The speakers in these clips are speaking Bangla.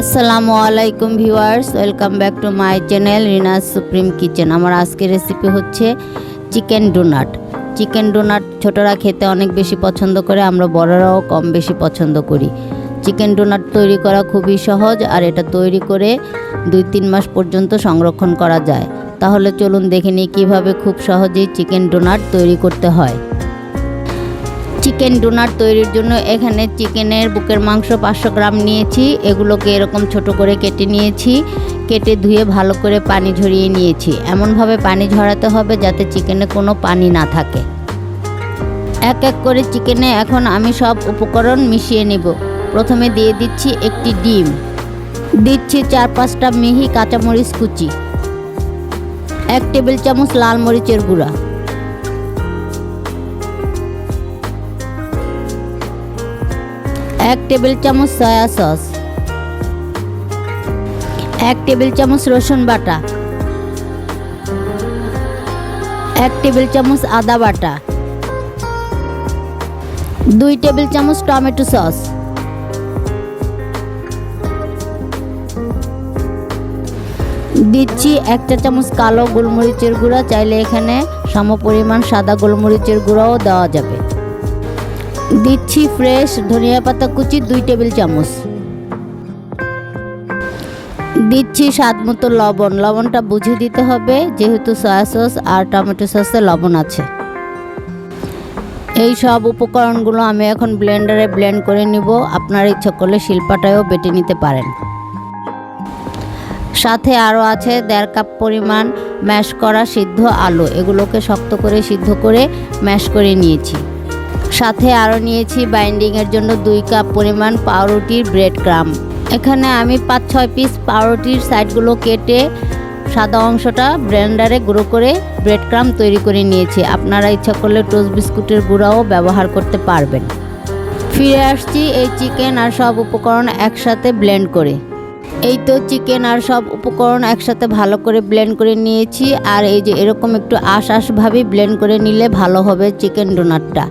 আসসালামু আলাইকুম viewers, welcome back to my channel Rina's supreme kitchen. আমার আজকের রেসিপি হচ্ছে চিকেন ডোনাট। চিকেন ডোনাট ছোটরা খেতে অনেক বেশি পছন্দ করে, আমরা বড়রাও কম বেশি পছন্দ করি। চিকেন ডোনাট তৈরি করা খুবই সহজ, আর এটা তৈরি করে দুই তিন মাস পর্যন্ত সংরক্ষণ করা যায়। তাহলে চলুন দেখে নিই কীভাবে খুব সহজেই চিকেন ডোনাট তৈরি করতে হয়। চিকেন ডোনার তৈরির জন্য এখানে চিকেনের বুকের মাংস পাঁচশো গ্রাম নিয়েছি। এগুলোকে এরকম ছোট করে কেটে নিয়েছি। কেটে ধুয়ে ভালো করে পানি ঝরিয়ে নিয়েছি। এমনভাবে পানি ঝরাতে হবে যাতে চিকেনে কোনো পানি না থাকে। এক এক করে চিকেনে এখন আমি সব উপকরণ মিশিয়ে নেব। প্রথমে দিয়ে দিচ্ছি একটি ডিম। দিচ্ছি চার পাঁচটা মিহি কাঁচামরিচ কুচি। এক টেবিল চামচ লাল মরিচের গুঁড়া। এক টেবিল চামচ সয়া সস, এক টেবিল চামচ রসুন বাটা, এক টেবিল চামচ আদা বাটা, দুই টেবিল চামচ টমেটো সস, দিচ্ছি এক চা চামচ কালো গোলমরিচের গুঁড়া। চাইলে এখানে সমপরিমাণ সাদা গোলমরিচের গুঁড়াও দেওয়া যাবে। দিচ্ছি ফ্রেশ ধনিয়া পাতা কুচি, দুই টেবিল চামচ। দিচ্ছি স্বাদ মতো লবণ। লবণটা বুঝে দিতে হবে, যেহেতু সয়া সস আর টমেটো সসে লবণ আছে। এই সব উপকরণগুলো আমি এখন ব্লেন্ডারে ব্লেন্ড করে নিব। আপনার ইচ্ছা করলে শিল্পাটায়ও বেটে নিতে পারেন। সাথে আরও আছে দেড় কাপ পরিমাণ ম্যাশ করা সিদ্ধ আলু। এগুলোকে শক্ত করে সিদ্ধ করে ম্যাশ করে নিয়েছি। সাথে আরও নিয়েছি বাইন্ডিংয়ের জন্য দুই কাপ পরিমাণ পাউরুটির ব্রেড ক্রাম। এখানে আমি পাঁচ, ছয় পিস পাউরুটির সাইডগুলো কেটে সাদা অংশটা ব্লেন্ডারে গুঁড়ো করে ব্রেড ক্রাম তৈরি করে নিয়েছি। আপনারা ইচ্ছা করলে টোস্ট বিস্কুটের গুঁড়াও ব্যবহার করতে পারবেন। ফিরে আসছি এই চিকেন আর সব উপকরণ একসাথে ব্লেন্ড করে। এই তো চিকেন আর সব উপকরণ একসাথে ভালো করে ব্লেন্ড করে নিয়েছি। আর এই যে এরকম একটু আশ আশভাবে ব্লেন্ড করে নিলে ভালো হবে চিকেন ডোনাটটা।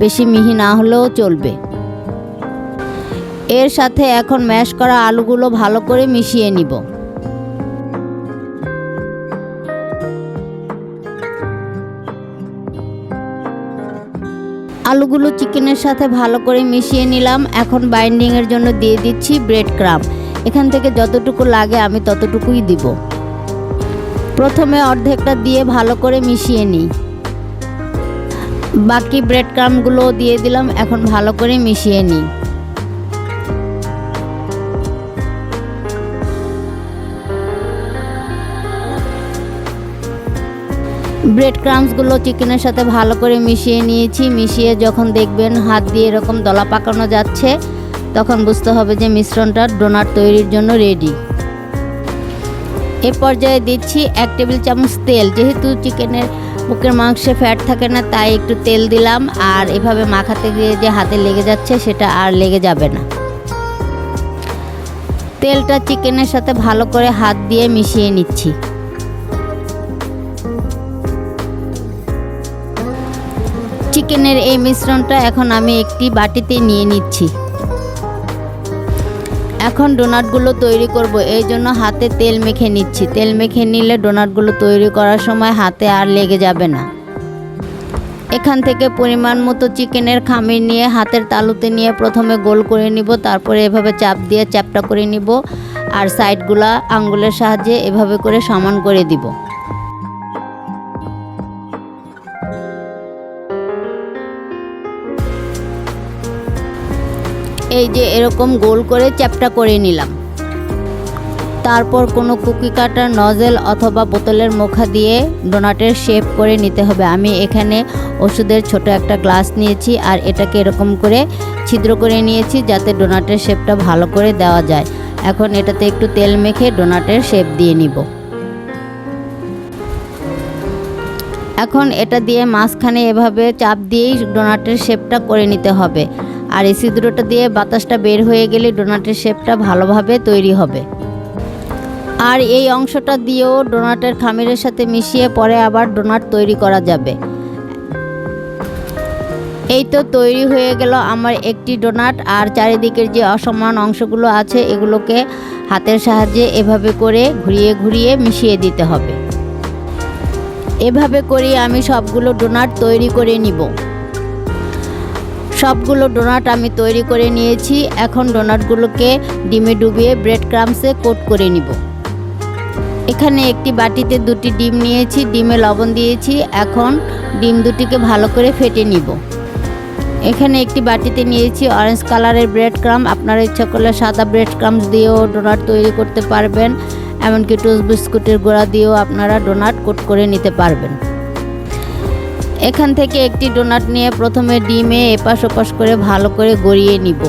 বেশি মিহি না হলেও চলবে। এর সাথে এখন ম্যাশ করা আলুগুলো ভালো করে মিশিয়ে নিব। আলুগুলো চিকেনের সাথে ভালো করে মিশিয়ে নিলাম। এখন বাইন্ডিংয়ের জন্য দিয়ে দিচ্ছি ব্রেড ক্রাম। এখান থেকে যতটুকু লাগে আমি ততটুকুই দিব। প্রথমে অর্ধেকটা দিয়ে ভালো করে মিশিয়ে নিই। বাকি ব্রেড ক্রামগুলো দিয়ে দিলাম, এখন ভালো করে মিশিয়ে নিই। ব্রেড ক্রামসগুলো চিকেনের সাথে ভালো করে মিশিয়ে নিয়েছি। মিশিয়ে যখন দেখবেন হাত দিয়ে এরকম দলা পাকানো যাচ্ছে, তখন বুঝতে হবে যে মিশ্রণটা ডোনাট তৈরির জন্য রেডি এ পর্যায়ে দিচ্ছি এক টেবিল চামচ তেল। যেহেতু চিকেনের বুকের মাংসে ফ্যাট থাকে না, তাই একটু তেল দিলাম। আর এভাবে মাখাতে গিয়ে যে হাতে লেগে যাচ্ছে, সেটা আর লেগে যাবে না। তেলটা চিকেনের সাথে ভালো করে হাত দিয়ে মিশিয়ে নিচ্ছি। চিকেনের এই মিশ্রণটা এখন আমি একটি বাটিতে নিয়ে নিচ্ছি। এখন ডোনাটগুলো তৈরি করব, এই জন্য হাতে তেল মেখে নিচ্ছি। তেল মেখে নিলে ডোনাটগুলো তৈরি করার সময় হাতে আর লেগে যাবে না। এখান থেকে পরিমাণ মতো চিকেনের খামির নিয়ে হাতের তালুতে নিয়ে প্রথমে গোল করে নিব, তারপরে এভাবে চাপ দিয়ে চ্যাপটা করে নিব, আর সাইডগুলা আঙ্গুলের সাহায্যে এভাবে করে সমান করে দিব। এই যে এরকম গোল করে চ্যাপটা করে নিলাম। তারপর কোনো কুকি কাটার নজেল অথবা বোতলের মুখা দিয়ে ডোনাটের শেপ করে নিতে হবে। আমি এখানে ওষুধের ছোট একটা গ্লাস নিয়েছি আর এটাকে এরকম করে ছিদ্র করে নিয়েছি যাতে ডোনাটের শেপটা ভালো করে দেওয়া যায়। এখন এটাতে একটু তেল মেখে ডোনাটের শেপ দিয়ে নিব। এখন এটা দিয়ে মাঝখানে এভাবে চাপ দিয়েই ডোনাটের শেপটা করে নিতে হবে। আর এই ছিদ্রটা দিয়ে বাতাসটা বের হয়ে গেলে ডোনাটের শেপটা ভালোভাবে তৈরি হবে। আর এই অংশটা দিয়েও ডোনাটের খামিরের সাথে মিশিয়ে পরে আবার ডোনাট তৈরি করা যাবে। এই তো তৈরি হয়ে গেল আমার একটি ডোনাট, আর চারিদিকের যে অসমান অংশগুলো আছে এগুলোকে হাতের সাহায্যে এভাবে করে ঘুরিয়ে ঘুরিয়ে মিশিয়ে দিতে হবে। এভাবে করে আমি সবগুলো ডোনাট তৈরি করে নিব। সবগুলো ডোনাট আমি তৈরি করে নিয়েছি। এখন ডোনাটগুলোকে ডিমে ডুবিয়ে ব্রেড ক্রামসে কোট করে নিব। এখানে একটি বাটিতে দুটি ডিম নিয়েছি, ডিমে লবণ দিয়েছি। এখন ডিম দুটিকে ভালো করে ফেটে নিব। এখানে একটি বাটিতে নিয়েছি অরেঞ্জ কালারের ব্রেড ক্রাম আপনারা ইচ্ছা করলে সাদা ব্রেড ক্রামস দিয়েও ডোনাট তৈরি করতে পারবেন। এমনকি টোস্ট বিস্কুটের গোড়া দিয়েও আপনারা ডোনাট কোট করে নিতে পারবেন। এখান থেকে একটি ডোনাট নিয়ে প্রথমে ডিমে এপাশ ওপাশ করে ভালো করে গড়িয়ে নিব।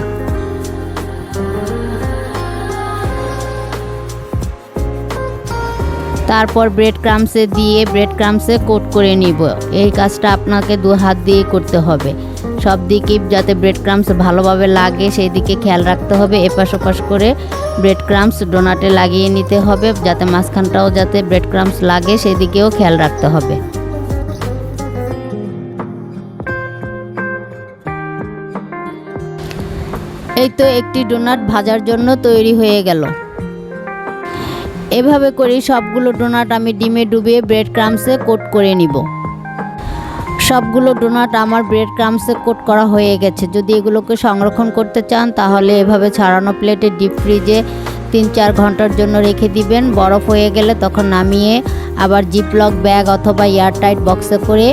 তারপর ব্রেড ক্রামসে দিয়ে ব্রেড ক্রামসে কোট করে নিব। এই কাজটা আপনাকে দু হাত দিয়ে করতে হবে। সব দিকে যাতে ব্রেড ক্রামস ভালোভাবে লাগে, সেই দিকে খেয়াল রাখতে হবে। এপাশ ওপাশ করে ব্রেড ক্রামস ডোনাটে লাগিয়ে নিতে হবে, যাতে মাঝখানটাও যাতে ব্রেড ক্রামস লাগে, সেই দিকেও খেয়াল রাখতে হবে। এই তো একটি ডোনাট ভাজার জন্য তৈরি হয়ে গেল। এভাবে করে সবগুলো ডোনাট আমি ডিমে ডুবিয়ে ব্রেড ক্রামসে কোট করে নিব। সবগুলো ডোনাট আমার ব্রেড ক্রামসে কোট করা হয়ে গেছে। যদি এগুলোকে সংরক্ষণ করতে চান, তাহলে এভাবে ছাড়ানো প্লেটে ডিপ ফ্রিজে তিন চার ঘণ্টার জন্য রেখে দিবেন। বরফ হয়ে গেলে তখন নামিয়ে আবার জিপলক ব্যাগ অথবা এয়ারটাইট বক্সে করে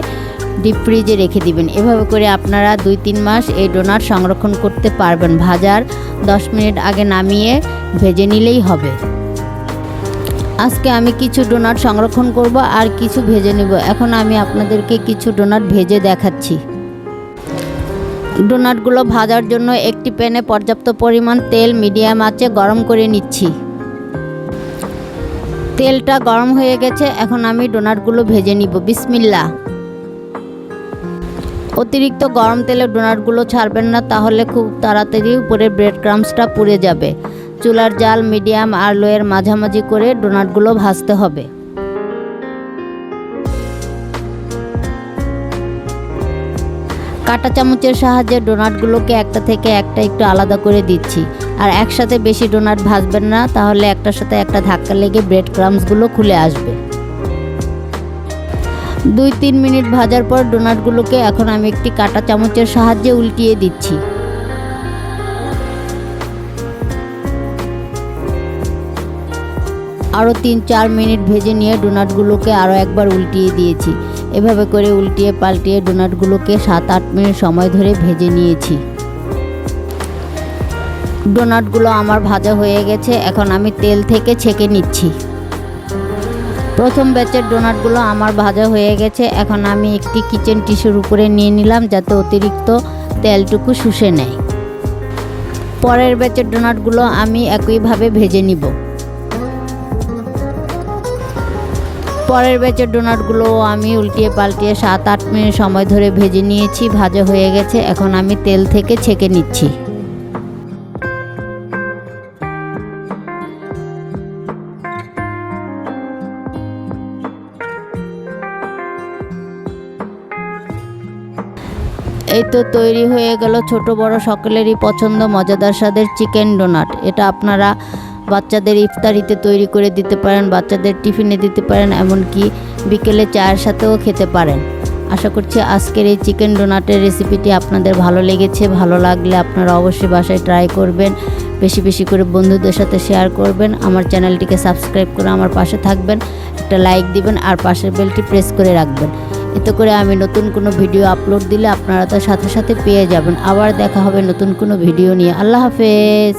ডিপ ফ্রিজে রেখে দিবেন। এভাবে করে আপনারা দুই, তিন মাস এই ডোনাট সংরক্ষণ করতে পারবেন। ভাজার দশ মিনিট আগে নামিয়ে ভেজে নিলেই হবে। আজকে আমি কিছু ডোনাট সংরক্ষণ করব আর কিছু ভেজে নেব। এখন আমি আপনাদেরকে কিছু ডোনাট ভেজে দেখাচ্ছি। ডোনাটগুলো ভাজার জন্য একটি প্যানে পর্যাপ্ত পরিমাণ তেল মিডিয়াম আঁচে গরম করে নিচ্ছি। তেলটা গরম হয়ে গেছে, এখন আমি ডোনাটগুলো ভেজে নিব। বিসমিল্লা অতিরিক্ত গরম তেলে ডোনাটগুলো ছাড়বেন না, তাহলে খুব তাড়াতাড়ি উপরে ব্রেড ক্রামসটা পুড়ে যাবে। চুলার জাল মিডিয়াম আর লোয়ের মাঝামাঝি করে ডোনাটগুলো ভাজতে হবে। কাঁটা চামচের সাহায্যে ডোনাটগুলোকে একটা থেকে একটা একটু আলাদা করে দিচ্ছি। আর একসাথে বেশি ডোনাট ভাজবেন না, তাহলে একটার সাথে একটা ধাক্কা লেগে ব্রেড ক্রামসগুলো খুলে আসবে। দুই তিন মিনিট ভাজার পর ডোনাটগুলোকে এখন আমি একটি কাঁটা চামচের সাহায্যে উল্টিয়ে দিচ্ছি। আরও তিন চার মিনিট ভেজে নিয়ে ডোনাটগুলোকে আরও একবার উল্টিয়ে দিয়েছি। এভাবে করে উল্টিয়ে পাল্টিয়ে ডোনাটগুলোকে সাত আট মিনিট সময় ধরে ভেজে নিয়েছি। ডোনাটগুলো আমার ভাজা হয়ে গেছে, এখন আমি তেল থেকে ছেঁকে নিচ্ছি। প্রথম ব্যাচের ডোনাটগুলো আমার ভাজা হয়ে গেছে। এখন আমি একটি কিচেন টিস্যুর উপরে নিয়ে নিলাম যাতে অতিরিক্ত তেলটুকু শুষে নেয়। পরের ব্যাচের ডোনাটগুলো আমি একইভাবে ভেজে নিব। পরের ব্যাচের ডোনাটগুলো আমি উল্টিয়ে পাল্টিয়ে সাত আট মিনিট সময় ধরে ভেজে নিয়েছি, ভাজা হয়ে গেছে। এখন আমি তেল থেকে ছেঁকে নিচ্ছি। তো তৈরি হয়ে গেল ছোট বড় সকলেরই পছন্দ মজাদার স্বাদের চিকেন ডোনাট। এটা আপনারা বাচ্চাদের ইফতারিতে তৈরি করে দিতে পারেন, বাচ্চাদের টিফিনে দিতে পারেন, এমনকি বিকেলে চায়ের সাথেও খেতে পারেন। আশা করছি আজকের এই চিকেন ডোনাটের রেসিপিটি আপনাদের ভালো লেগেছে, ভালো লাগলে আপনারা অবশ্যই বাসায় ট্রাই করবেন, বেশি বেশি করে বন্ধুদের সাথে শেয়ার করবেন, আমার চ্যানেলটিকে সাবস্ক্রাইব করে আমার পাশে থাকবেন, একটা লাইক দিবেন, আর পাশের বেলটি প্রেস করে রাখবেন। এতে করে আমি নতুন কোনো ভিডিও আপলোড দিলে আপনারা তার সাথে সাথে পেয়ে যাবেন। আবার দেখা হবে নতুন কোনো ভিডিও নিয়ে। আল্লাহ হাফেজ।